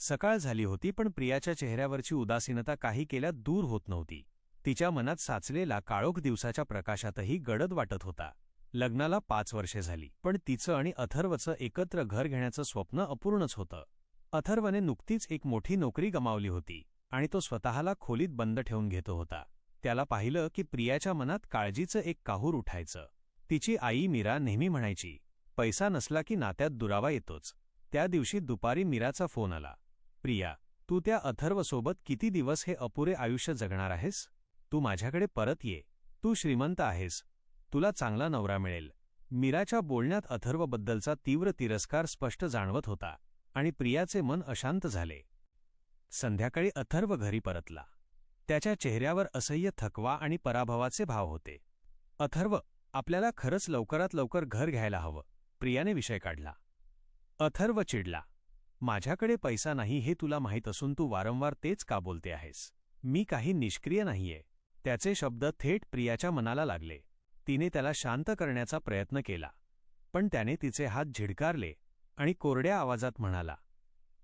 सकाळ झाली होती पण प्रियाच्या चेहऱ्यावरची उदासीनता काही केल्यात दूर होत नव्हती. तिच्या मनात साचलेला काळोख दिवसाच्या प्रकाशातही गडद वाटत होता. लग्नाला पाच वर्षे झाली पण तिचं आणि अथर्वचं एकत्र घर घेण्याचं स्वप्न अपूर्णच होतं. अथर्वने नुकतीच एक मोठी नोकरी गमावली होती आणि तो स्वतःला खोलीत बंद ठेवून घेतो होता. त्याला पाहिलं की प्रियाच्या मनात काळजीचं एक काहूर उठायचं. तिची आई मीरा नेहमी म्हणायची पैसा नसला की नात्यात दुरावा येतोच. त्या दिवशी दुपारी मीराचा फोन आला. प्रिया तू त्या अथर्वसोबत किती दिवस हे अपुरे आयुष्य जगणार आहेस? तू माझ्याकडे परत ये. तू श्रीमंत आहेस. तुला चांगला नवरा मिळेल. मीराच्या बोलण्यात अथर्वबद्दलचा तीव्र तिरस्कार स्पष्ट जाणवत होता आणि प्रियाचे मन अशांत झाले. संध्याकाळी अथर्व घरी परतला. त्याच्या चेहऱ्यावर असह्य थकवा आणि पराभवाचे भाव होते. अथर्व आपल्याला खरंच लवकरात लवकर घर घ्यायला हवं. प्रियाने विषय काढला. अथर्व चिडला. माझ्याकडे पैसा नाही हे तुला माहीत असून तू वारंवार तेच का बोलते आहेस? मी काही निष्क्रिय नाहीये. त्याचे शब्द थेट प्रियाच्या मनाला लागले. तिने त्याला शांत करण्याचा प्रयत्न केला. पण त्याने तिचे हात झिडकारले आणि कोरड्या आवाजात म्हणाला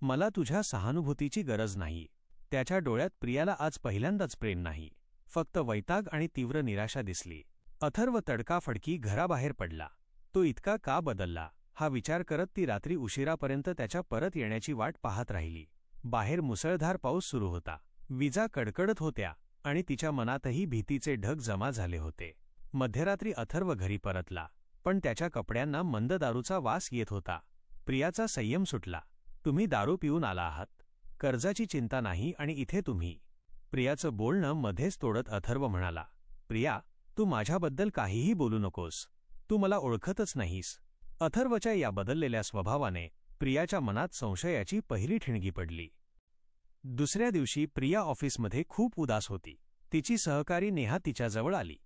मला तुझ्या सहानुभूतीची गरज नाही. त्याच्या डोळ्यात प्रियाला आज पहिल्यांदाच प्रेम नाही. फक्त वैताग आणि तीव्र निराशा दिसली. अथर्व तडकाफडकी घराबाहेर पडला. तो इतका का बदलला? हा विचार करत ती रात्री उशिरापर्यंत त्याच्या परत येण्याची वाट पाहत राहिली. बाहेर मुसळधार पाऊस सुरू होता. विजा कडकडत होत्या आणि तिच्या मनातही भीतीचे ढग जमा झाले होते. मध्यरात्री अथर्व घरी परतला पण त्याच्या कपड्यांना मंद दारूचा वास येत होता. प्रियाचा संयम सुटला. तुम्ही दारू पिऊन आला आहात. कर्जाची चिंता नाही आणि इथे तुम्ही. प्रियाचं बोलणं मध्येच तोडत अथर्व म्हणाला प्रिया तू माझ्याबद्दल काहीही बोलू नकोस. तू मला ओळखतच नाहीस. अथर्वच्या या बदललेल्या स्वभावाने प्रियाच्या मनात संशयाची पहिली ठिणगी पडली. दुसऱ्या दिवशी प्रिया ऑफिसमध्ये खूप उदास होती. तिची सहकारी नेहा तिच्याजवळ आली.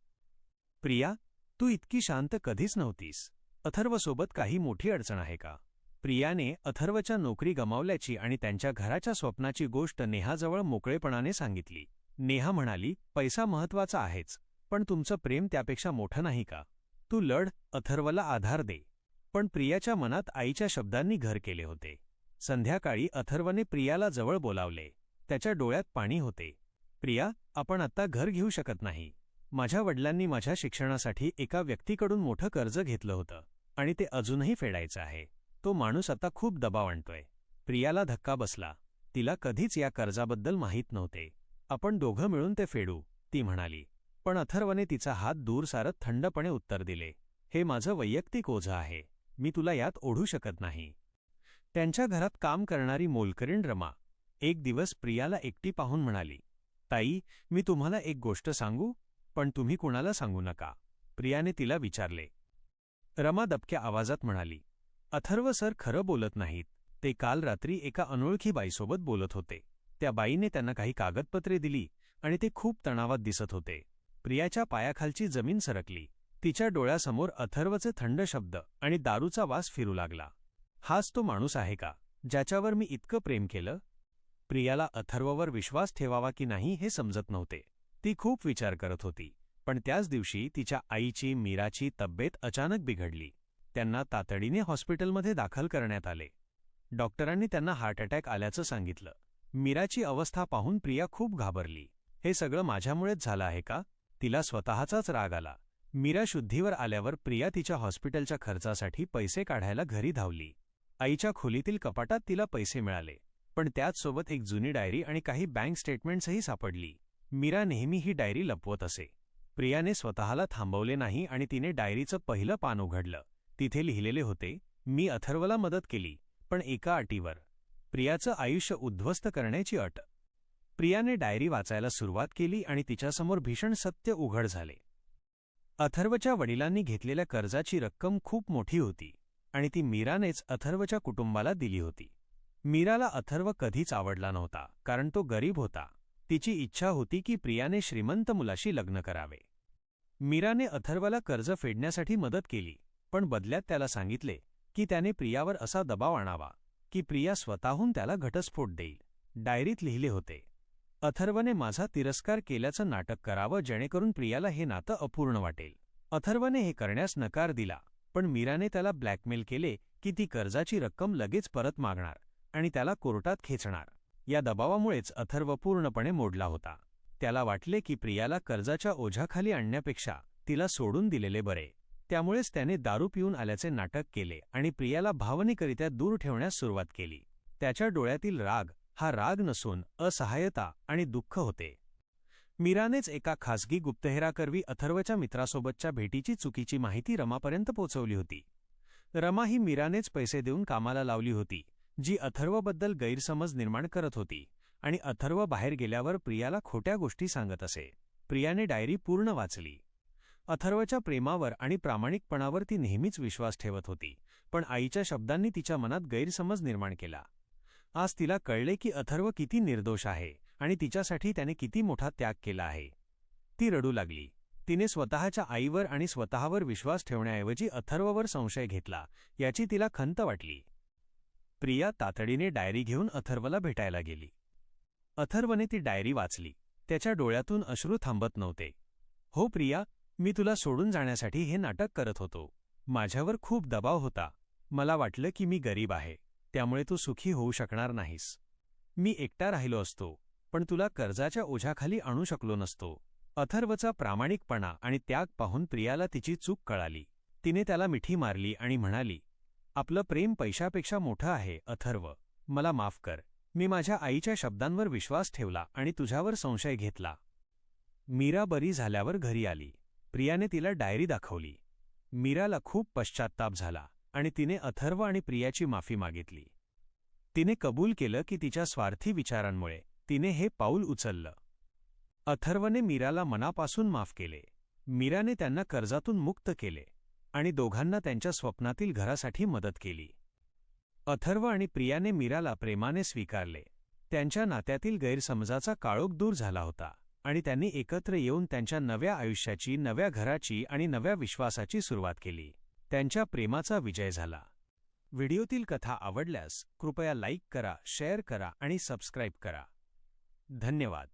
प्रिया तू इतकी शांत कधीच नव्हतीस. अथर्वसोबत काही मोठी अडचण आहे का प्रियाने अथर्वच्या नोकरी गमावल्याची आणि त्यांच्या घराच्या स्वप्नाची गोष्ट नेहाजवळ मोकळेपणाने सांगितली. नेहा म्हणाली पैसा महत्त्वाचा आहेच पण तुमचं प्रेम त्यापेक्षा मोठं नाही का? तू लढ अथर्वला आधार दे. पण प्रियाच्या मनात आईच्या शब्दांनी घर केले होते. संध्याकाळी अथर्वने प्रियाला जवळ बोलावले. त्याच्या डोळ्यात पाणी होते. प्रिया आपण आत्ता घर घेऊ शकत नाही. माझ्या वडिलांनी माझ्या शिक्षणासाठी एका व्यक्तीकडून मोठं कर्ज घेतलं होतं आणि ते अजूनही फेडायचं आहे. तो माणूस आता खूप दबाव आणतोय. प्रियाला धक्का बसला. तिला कधीच या कर्जाबद्दल माहीत नव्हते. आपण दोघं मिळून ते फेडू ती म्हणाली. पण अथर्वने तिचा हात दूर सारत थंडपणे उत्तर दिले. हे माझं वैयक्तिक ओझं आहे. मी तुला यात ओढू शकत नाही. त्यांच्या घरात काम करणारी मोलकरीण रमा एक दिवस प्रियाला एकटी पाहून म्हणाली ताई मी तुम्हाला एक गोष्ट सांगू पण तुम्ही कुणाला सांगू नका प्रियाने तिला विचारले. रमा दबक्या आवाजात म्हणाली अथर्व सर खरं बोलत नाहीत. ते काल रात्री एका अनोळखी बाईसोबत बोलत होते. त्या बाईने त्यांना काही कागदपत्रे दिली आणि ते खूप तणावात दिसत होते. प्रियाच्या पायाखालची जमीन सरकली. तिच्या डोळ्यासमोर अथर्वचे थंड शब्द आणि दारूचा वास फिरू लागला. हाच तो माणूस आहे का ज्याच्यावर मी इतकं प्रेम केलं? प्रियाला अथर्ववर विश्वास ठेवावा की नाही हे समजत नव्हते. ती खूप विचार करत होती पण त्याच दिवशी तिच्या आईची मीराची तब्येत अचानक बिघडली. त्यांना तातडीने हॉस्पिटलमध्ये दाखल करण्यात आले. डॉक्टरांनी त्यांना हार्ट अटॅक आल्याचं सांगितलं. मीराची अवस्था पाहून प्रिया खूप घाबरली. हे सगळं माझ्यामुळेच झालं आहे का? तिला स्वतःचाच राग आला. मीरा शुद्धीवर आल्यावर प्रिया तिच्या हॉस्पिटलच्या खर्चासाठी पैसे काढायला घरी धावली. आईच्या खोलीतील कपाटात तिला पैसे मिळाले पण त्याचसोबत एक जुनी डायरी आणि काही बँक स्टेटमेंट्सही सापडली. मीरा नेहमी ही डायरी लपवत असे. प्रियाने स्वतःला थांबवले नाही आणि तिने डायरीचं पहिलं पान उघडलं. तिथे लिहिलेले होते मी अथर्वला मदत केली पण एका अटीवर. प्रियाचं आयुष्य उद्ध्वस्त करण्याची अट. प्रियाने डायरी वाचायला सुरुवात केली आणि तिच्यासमोर भीषण सत्य उघड झाले. अथर्वच्या वडिलांनी घेतलेल्या कर्जाची रक्कम खूप मोठी होती आणि ती मीरानेच अथर्वच्या कुटुंबाला दिली होती. मीराला अथर्व कधीच आवडला नव्हता कारण तो गरीब होता. तिची इच्छा होती की प्रियाने श्रीमंत मुलाशी लग्न करावे. मीराने अथर्वला कर्ज फेडण्यासाठी मदत केली पण बदल्यात त्याला सांगितले की त्याने प्रियावर असा दबाव आणावा की प्रिया स्वतःहून त्याला घटस्फोट देईल. डायरीत लिहिले होते अथर्वने माझा तिरस्कार केल्याचं नाटक करावं जेणेकरून प्रियाला हे नातं अपूर्ण वाटेल. अथर्वने हे करण्यास नकार दिला पण मीराने त्याला ब्लॅकमेल केले की ती कर्जाची रक्कम लगेच परत मागणार आणि त्याला कोर्टात खेचणार. या दबावामुळेच अथर्व पूर्णपणे मोडला होता. त्याला वाटले की प्रियाला कर्जाच्या ओझ्याखाली आणण्यापेक्षा तिला सोडून दिलेले बरे. त्यामुळेच त्याने दारू पिऊन आल्याचे नाटक केले आणि प्रियाला भावनिकरित्या दूर ठेवण्यास सुरुवात केली. त्याच्या डोळ्यातील राग हा राग नसून असहाय्यता आणि दुःख होते. मीरानेच एका खासगी गुप्तहेराकरवी अथर्वच्या मित्रासोबतच्या भेटीची चुकीची माहिती रमापर्यंत पोचवली होती. रमा ही मीरानेच पैसे देऊन कामाला लावली होती जी अथर्वबद्दल गैरसमज निर्माण करत होती आणि अथर्व बाहेर गेल्यावर प्रियाला खोट्या गोष्टी सांगत असे. प्रियाने डायरी पूर्ण वाचली. अथर्वच्या प्रेमावर आणि प्रामाणिकपणावर ती नेहमीच विश्वास ठेवत होती पण आईच्या शब्दांनी तिच्या मनात गैरसमज निर्माण केला. आज तिला कळले की अथर्व किती निर्दोष आहे आणि तिच्यासाठी त्याने किती मोठा त्याग केला आहे. ती रडू लागली. तिने स्वतःच्या आईवर आणि स्वतःवर विश्वास ठेवण्याऐवजी अथर्ववर संशय घेतला याची तिला खंत वाटली. प्रिया तातडीने डायरी घेऊन अथर्वला भेटायला गेली. अथर्वने ती डायरी वाचली. त्याच्या डोळ्यातून अश्रू थांबत नव्हते. हो प्रिया मी तुला सोडून जाण्यासाठी हे नाटक करत होतो. माझ्यावर खूप दबाव होता. मला वाटलं की मी गरीब आहे. त्यामुळे तू सुखी होऊ शकणार नाहीस. मी एकटा राहिलो असतो पण तुला कर्जाच्या ओझ्याखाली आणू शकलो नसतो. अथर्वचा प्रामाणिकपणा आणि त्याग पाहून प्रियाला तिची चूक कळाली. तिने त्याला मिठी मारली आणि म्हणाली आपलं प्रेम पैशापेक्षा मोठं आहे अथर्व. मला माफ कर. मी माझ्या आईच्या शब्दांवर विश्वास ठेवला आणि तुझ्यावर संशय घेतला. मीरा बरी झाल्यावर घरी आली. प्रियाने तिला डायरी दाखवली. मीराला खूप पश्चात्ताप झाला. आणि तिने अथर्व आणि प्रियाची माफी मागितली. तिने कबूल केलं की तिच्या स्वार्थी विचारांमुळे तिने हे पाऊल उचललं. अथर्वने मीराला मनापासून माफ केले. मीराने त्यांना कर्जातून मुक्त केले आणि दोघांना त्यांच्या स्वप्नातील घरासाठी मदत केली. अथर्व आणि प्रियाने मीराला प्रेमाने स्वीकारले. त्यांच्या नात्यातील गैरसमजाचा काळोख दूर झाला होता आणि त्यांनी एकत्र येऊन त्यांच्या नव्या आयुष्याची नव्या घराची आणि नव्या विश्वासाची सुरुवात केली. त्यांच्या प्रेमाचा विजय झाला. व्हिडिओतील कथा आवडल्यास कृपया लाईक करा शेअर करा आणि सबस्क्राईब करा. धन्यवाद.